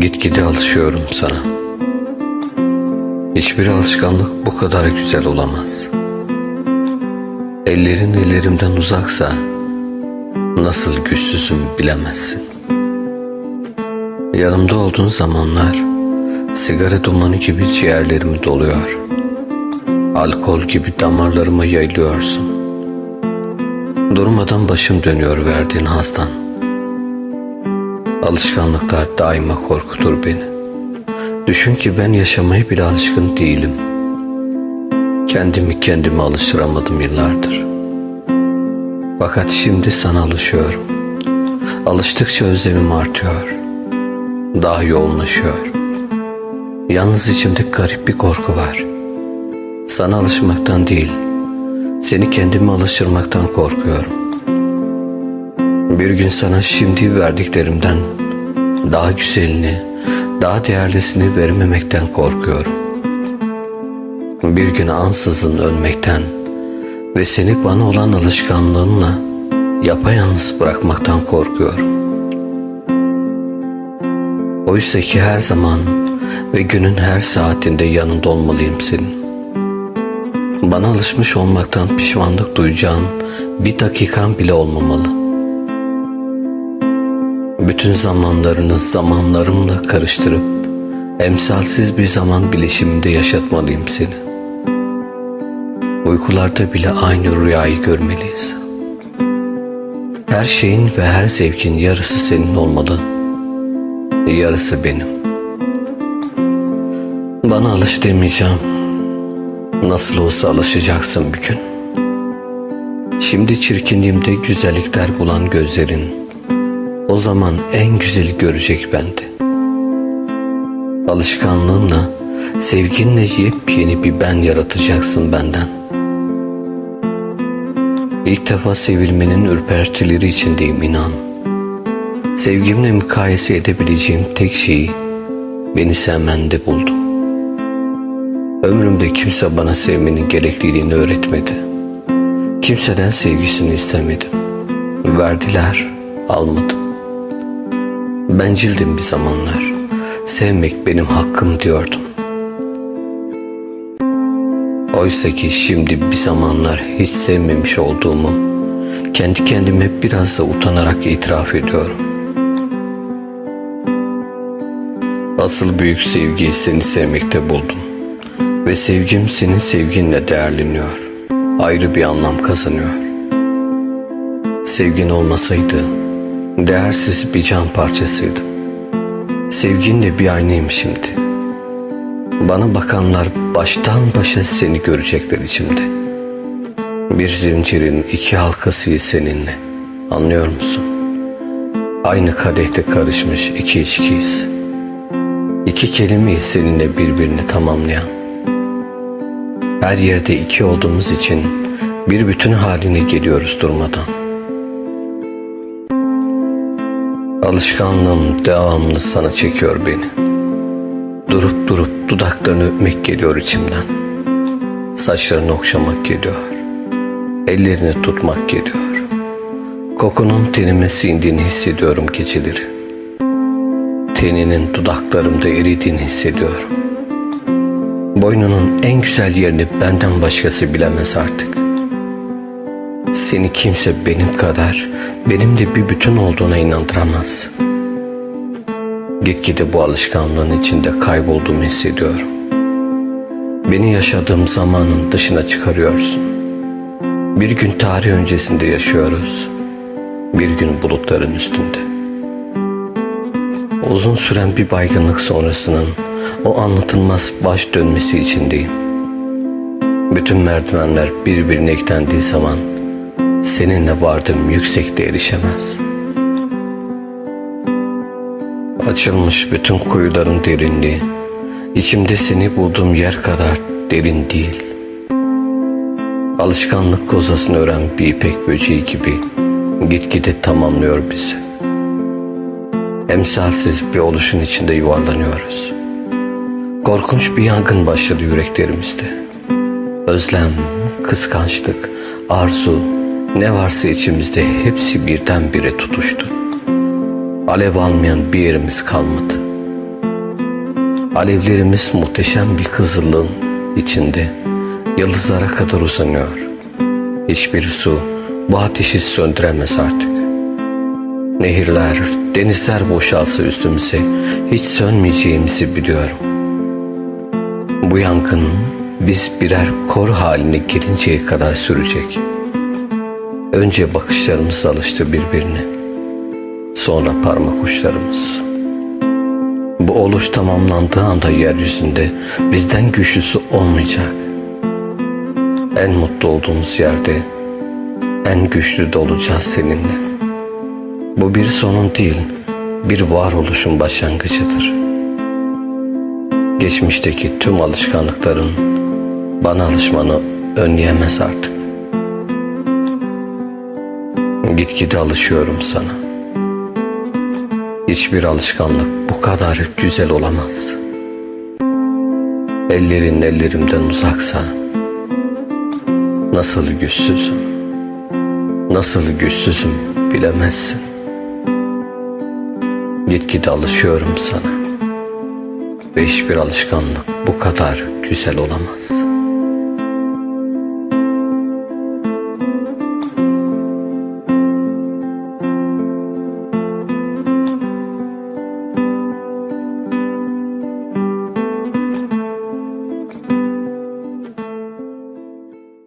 Gitgide alışıyorum sana. Hiçbir alışkanlık bu kadar güzel olamaz. Ellerin ellerimden uzaksa nasıl güçsüzüm bilemezsin. Yanımda olduğun zamanlar sigara dumanı gibi ciğerlerimi doluyor. Alkol gibi damarlarıma yayılıyorsun. Durmadan başım dönüyor verdiğin hastan. Alışkanlıklar daima korkutur beni. Düşün ki ben yaşamaya bile alışkın değilim. Kendimi kendime alıştıramadım yıllardır. Fakat şimdi sana alışıyorum. Alıştıkça özlemim artıyor. Daha yoğunlaşıyor. Yalnız içimde garip bir korku var. Sana alışmaktan değil, seni kendime alıştırmaktan korkuyorum. Bir gün sana şimdi verdiklerimden daha güzelini, daha değerlisini vermemekten korkuyorum. Bir gün ansızın ölmekten ve seni bana olan alışkanlığınla yapayalnız bırakmaktan korkuyorum. Oysa ki her zaman ve günün her saatinde yanında olmalıyım senin. Bana alışmış olmaktan pişmanlık duyacağın bir dakikan bile olmamalı. Bütün zamanlarını zamanlarımla karıştırıp emsalsiz bir zaman bileşiminde yaşatmalıyım seni. Uykularda bile aynı rüyayı görmeliyiz. Her şeyin ve her zevkin yarısı senin olmalı, yarısı benim. Bana alış demeyeceğim. Nasıl olsa alışacaksın bir gün. Şimdi çirkinliğimde güzellikler bulan gözlerin o zaman en güzeli görecek bende. Alışkanlığınla, sevginle yepyeni bir ben yaratacaksın benden. İlk defa sevilmenin ürpertileri içindeyim inan. Sevgimle mukayese edebileceğim tek şeyi beni sevmende buldum. Ömrümde kimse bana sevmenin gerekliliğini öğretmedi. Kimseden sevgisini istemedim. Verdiler, almadım. Bencildim bir zamanlar. Sevmek benim hakkım diyordum. Oysa ki şimdi bir zamanlar hiç sevmemiş olduğumu kendi kendime biraz da utanarak itiraf ediyorum. Asıl büyük sevgiyi seni sevmekte buldum. Ve sevgim senin sevginle değerleniyor. Ayrı bir anlam kazanıyor. Sevgin olmasaydı değersiz bir can parçasıydım. Sevginle bir aynayım şimdi. Bana bakanlar baştan başa seni görecekler içimde. Bir zincirin iki halkası seninle. Anlıyor musun? Aynı kadehte karışmış iki içkiyiz. İki kelimeyi seninle birbirini tamamlayan. Her yerde iki olduğumuz için bir bütün haline geliyoruz durmadan. Alışkanlığım devamlı sana çekiyor beni. Durup durup dudaklarını öpmek geliyor içimden. Saçlarını okşamak geliyor. Ellerini tutmak geliyor. Kokunun tenime sindiğini hissediyorum geceleri. Teninin dudaklarımda eridiğini hissediyorum. Boynunun en güzel yerini benden başkası bilemez artık. Seni kimse benim kadar benimle bir bütün olduğuna inandıramaz. Gitgide bu alışkanlığın içinde kaybolduğumu hissediyorum. Beni yaşadığım zamanın dışına çıkarıyorsun. Bir gün tarih öncesinde yaşıyoruz. Bir gün bulutların üstünde. Uzun süren bir baygınlık sonrasının o anlatılmaz baş dönmesi içindeyim. Bütün merdivenler birbirine eklendiği zaman seninle vardığım yüksekte erişemez. Açılmış bütün kuyuların derinliği, içimde seni bulduğum yer kadar derin değil. Alışkanlık kozasını ören bir ipek böceği gibi gitgide tamamlıyor bizi. Emsalsiz bir oluşun içinde yuvarlanıyoruz. Korkunç bir yangın başladı yüreklerimizde. Özlem, kıskançlık, arzu, ne varsa içimizde hepsi birdenbire tutuştu. Alev almayan bir yerimiz kalmadı. Alevlerimiz muhteşem bir kızıllığın içinde yıldızlara kadar uzanıyor. Hiçbir su bu ateşi söndüremez artık. Nehirler, denizler boşalsa üstümüze hiç sönmeyeceğimizi biliyorum. Bu yangın biz birer kor haline gelinceye kadar sürecek. Önce bakışlarımız alıştı birbirine. Sonra parmak uçlarımız. Bu oluş tamamlandığı anda yeryüzünde bizden güçlüsü olmayacak. En mutlu olduğumuz yerde en güçlü de olacağız seninle. Bu bir sonun değil, bir varoluşun başlangıcıdır. Geçmişteki tüm alışkanlıkların bana alışmanı önleyemez artık. Gitgide alışıyorum sana. Hiçbir alışkanlık bu kadar güzel olamaz. Ellerin ellerimden uzaksa nasıl güçsüzüm, nasıl güçsüzüm bilemezsin. Gitgide alışıyorum sana ve hiçbir alışkanlık bu kadar güzel olamaz.''